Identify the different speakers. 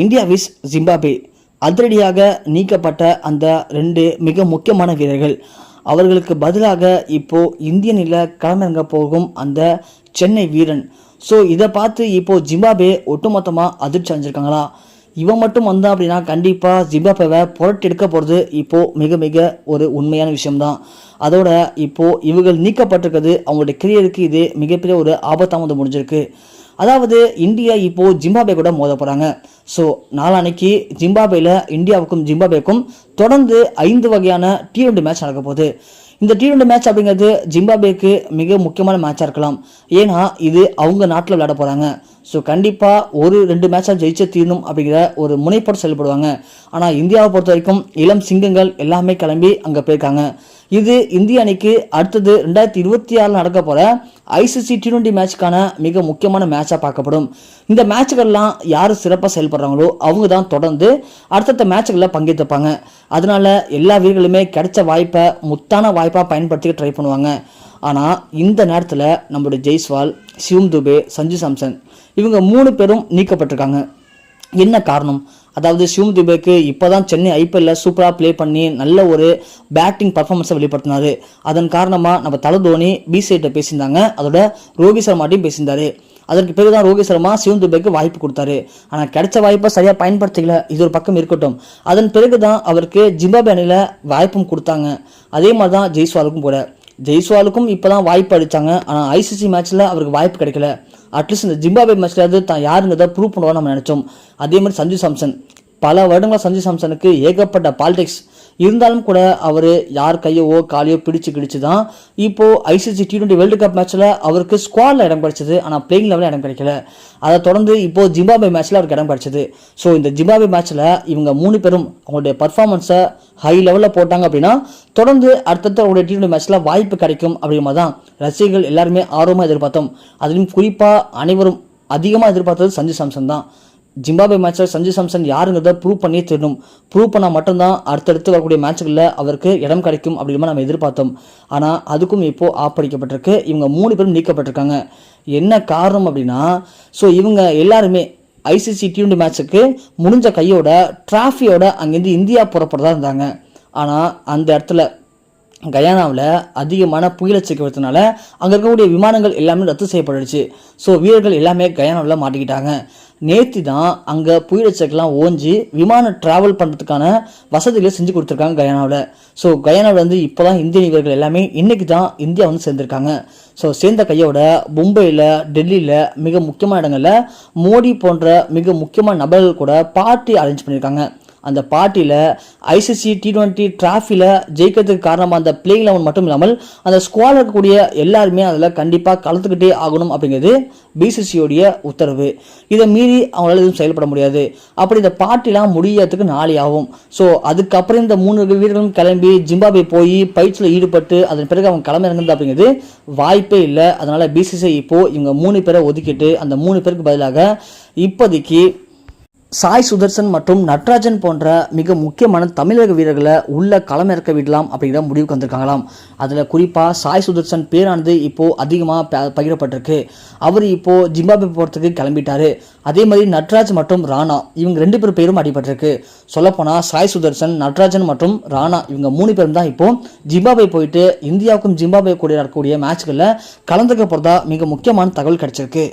Speaker 1: India விஸ் Zimbabwe அதிரடியாக நீக்கப்பட்ட அந்த ரெண்டு மிக முக்கியமான வீரர்கள். அவர்களுக்கு பதிலாக இப்போ இந்திய நில களமிறங்க போகும் அந்த சென்னை வீரன். ஸோ இதை பார்த்து இப்போ ஜிம்பாபே ஒட்டுமொத்தமாக அதிர்ச்சி அடைஞ்சிருக்காங்களா? இவன் மட்டும் வந்தான் அப்படின்னா கண்டிப்பாக ஜிம்பாபேவை புரட்டி எடுக்க போகிறது இப்போது மிக மிக ஒரு உண்மையான விஷயம்தான். அதோட இப்போது இவர்கள் நீக்கப்பட்டிருக்கிறது அவங்களுடைய கெரியருக்கு இது மிகப்பெரிய ஒரு ஆபத்தாக வந்து முடிஞ்சிருக்கு. அதாவது இந்தியா இப்போ ஜிம்பாபே கூட மோத போகிறாங்க ஸோ நாளானைக்கு ஜிம்பாபேயில் இந்தியாவுக்கும் ஜிம்பாபேக்கும் தொடர்ந்து ஐந்து வகையான டி டுவெண்ட்டி மேட்ச் நடக்க போகுது. இந்த டி டுவெண்ட்டி மேட்ச் அப்படிங்கிறது ஜிம்பாபேக்கு மிக முக்கியமான மேட்சாக இருக்கலாம். ஏன்னா இது அவங்க நாட்டில் விளையாட போகிறாங்க ஸோ கண்டிப்பாக ஒரு ரெண்டு மேட்சாக ஜெயிச்சே தீரணும் அப்படிங்கிற ஒரு முனைப்போடு செயல்படுவாங்க. ஆனால் இந்தியாவை பொறுத்த வரைக்கும் இளம் சிங்கங்கள் எல்லாமே கிளம்பி அங்கே போயிருக்காங்க. இது இந்திய அணிக்கு அடுத்தது ரெண்டாயிரத்தி இருபத்தி ஆறில் நடக்க போகிற ஐசிசி டி டுவெண்ட்டி மேட்ச்க்கான மிக முக்கியமான மேட்சாக பார்க்கப்படும். இந்த மேட்சுகள்லாம் யார் சிறப்பாக செயல்படுறாங்களோ அவங்க தான் தொடர்ந்து அடுத்தடுத்த மேட்சுகளில் பங்கேற்றுப்பாங்க. அதனால எல்லா வீரர்களுமே கிடைச்ச வாய்ப்பை முத்தான வாய்ப்பாக பயன்படுத்திக்க ட்ரை பண்ணுவாங்க. ஆனால் இந்த நேரத்தில் நம்மளுடைய ஜெய்ஸ்வால் சிவம் துபே சஞ்சு சாம்சன் இவங்க மூணு பேரும் நீக்கப்பட்டிருக்காங்க. என்ன காரணம்? அதாவது சிவம் துபேக்கு இப்போ தான் சென்னை ஐபிஎல்ல சூப்பராக ப்ளே பண்ணி நல்ல ஒரு பேட்டிங் பர்ஃபார்மன்ஸை வெளிப்படுத்தினாரு. அதன் காரணமாக நம்ம தலை தோனி பிசிஐட்ட பேசியிருந்தாங்க. அதோட ரோஹித் சர்மாட்டையும் பேசியிருந்தாரு. அதற்கு பிறகு தான் ரோஹித் சர்மா சிவம் துபேக்கு வாய்ப்பு கொடுத்தாரு. ஆனால் கிடைச்ச வாய்ப்பை சரியாக பயன்படுத்திக்கல. இது ஒரு பக்கம் இருக்கட்டும். அதன் பிறகு தான் அவருக்கு ஜிம்பாபே அணியில் வாய்ப்பும் கொடுத்தாங்க. அதே மாதிரி தான் ஜெய்ஸ்வாலுக்கும் கூட. ஜெய்ஸ்வாலுக்கும் இப்போ தான் வாய்ப்பு அடித்தாங்க ஆனால் ஐசிசி மேட்ச்சில் அவருக்கு வாய்ப்பு கிடைக்கல. அட்லீஸ்ட் இந்த ஜிம்பாபே மேட்ச்லையாவது தான் யாருங்கிறத ப்ரூவ் பண்ணுவோம் நம்ம நினச்சோம். அதே மாதிரி சஞ்சு சாம்சன். பல வருடங்களா சஞ்சு சாம்சனுக்கு ஏகப்பட்ட பாலிடிக்ஸ் இருந்தாலும் கூட அவர் யார் கையவோ காலையோ பிடிச்சு கிடிச்சு தான் இப்போது ICC T twenty world cup மேட்ச்சில் அவருக்கு ஸ்குவாடில் இடம் கிடைச்சது. ஆனால் பிளேயிங் லெவலில் இடம் கிடைக்கல. அதை தொடர்ந்து இப்போது ஜிம்பாபே மேட்ச்சில் அவருக்கு இடம் கிடைச்சது. ஸோ இந்த ஜிம்பாபே மேட்ச்சில் இவங்க மூணு பேரும் அவங்களுடைய பர்ஃபார்மன்ஸை ஹை லெவலில் போட்டாங்க அப்படின்னா தொடர்ந்து அடுத்தடுத்த அவங்களுடைய டி டுவெண்ட்டி மேட்ச்சில் வாய்ப்பு கிடைக்கும் அப்படிங்கிற மாதிரி தான் ரசிகர்கள் எல்லாருமே ஆர்வமாக எதிர்பார்த்தோம். அதிலும் குறிப்பாக அனைவரும் அதிகமாக எதிர்பார்த்தது சஞ்சு சாம்சன் தான். ஜிம்பாபே மேட்ச்சில் சஞ்சு சாம்சன் யாருங்கிறத ப்ரூவ் பண்ணியே தெரியணும் ப்ரூவ் பண்ணால் மட்டும்தான் அடுத்தடுத்து வரக்கூடிய மேட்ச்களில் அவருக்கு இடம் கிடைக்கும் அப்படிங்கிற நம்ம எதிர்பார்த்தோம். ஆனால் அதுக்கும் இப்போது ஆப்படிக்கப்பட்டிருக்கு இவங்க மூணு பேரும் நீக்கப்பட்டிருக்காங்க. என்ன காரணம் அப்படின்னா ஸோ இவங்க எல்லாருமே ஐசிசி டியூண்டு மேட்ச்சுக்கு முடிஞ்ச கையோட டிராஃபியோட அங்கேருந்து இந்தியா புறப்படுறதா இருந்தாங்க. ஆனால் அந்த இடத்துல கயானாவில் அதிகமான புயலச்சரிக்கிறதுனால அங்கே இருக்கக்கூடிய விமானங்கள் எல்லாமே ரத்து செய்யப்பட்டுச்சு ஸோ வீரர்கள் எல்லாமே கயானாவில் மாட்டிக்கிட்டாங்க. நேற்று தான் அங்கே புயலச்சரிக்கலாம் ஓஞ்சி விமானம் ட்ராவல் பண்ணுறதுக்கான வசதிகளை செஞ்சு கொடுத்துருக்காங்க கயானாவில். ஸோ கயானாவில் வந்து இப்போ தான் இந்திய வீரர்கள் எல்லாமே இன்றைக்கி தான் இந்தியா வந்து சேர்ந்துருக்காங்க. ஸோ சேர்ந்த கையோட மும்பையில் டெல்லியில் மிக முக்கியமான இடங்களில் மோடி போன்ற மிக முக்கியமான நபர்கள் கூட பார்ட்டி அரேஞ்ச் பண்ணியிருக்காங்க அந்த பார்ட்டியில் ஐசிசி டி டுவெண்ட்டி டிராஃபியில் ஜெயிக்கிறதுக்கு காரணமாக அந்த பிளேயிங் லெவன் மட்டும் இல்லாமல் அந்த ஸ்குவாடில் இருக்கக்கூடிய எல்லாருமே அதில் கண்டிப்பாக கலந்துக்கிட்டே ஆகணும் அப்படிங்கிறது பிசிசியோடைய உத்தரவு. இதை மீறி அவங்களால எதுவும் செயல்பட முடியாது. அப்படி இந்த பார்ட்டிலாம் முடியறதுக்கு நாளை ஆகும். ஸோ அதுக்கப்புறம் இந்த மூணு வீரர்களும் கிளம்பி ஜிம்பாபே போய் பயிற்சியில் ஈடுபட்டு அதன் பிறகு அவங்க கிளம்ப இறங்குது அப்படிங்கிறது வாய்ப்பே இல்லை. அதனால் பிசிசி இப்போது இவங்க மூணு பேரை ஒதுக்கிட்டு அந்த மூணு பேருக்கு பதிலாக இப்போதைக்கு சாய் சுதர்சன் மற்றும் நட்ராஜன் போன்ற மிக முக்கியமான தமிழக வீரர்களை உள்ள களமிறக்க விடலாம் அப்படிங்கிற முடிவுக்கு வந்திருக்காங்களாம். அதில் குறிப்பாக சாய் சுதர்சன் பேரானது இப்போது அதிகமாக ப பகிரப்பட்டிருக்கு. அவர் இப்போது ஜிம்பாபே போகிறதுக்கு கிளம்பிட்டாரு. அதே மாதிரி நட்ராஜ் மற்றும் ராணா இவங்க ரெண்டு பேர் பேரும் அடிபட்டிருக்கு. சொல்லப்போனால் சாய் சுதர்சன் நட்ராஜன் மற்றும் ராணா இவங்க மூணு பேரும் தான் இப்போது ஜிம்பாபே போயிட்டு இந்தியாவுக்கும் ஜிம்பாபே கூட நடக்கக்கூடிய மேட்ச்களில் கலந்துக்க போகிறதா மிக முக்கியமான தகவல் கிடச்சிருக்கு.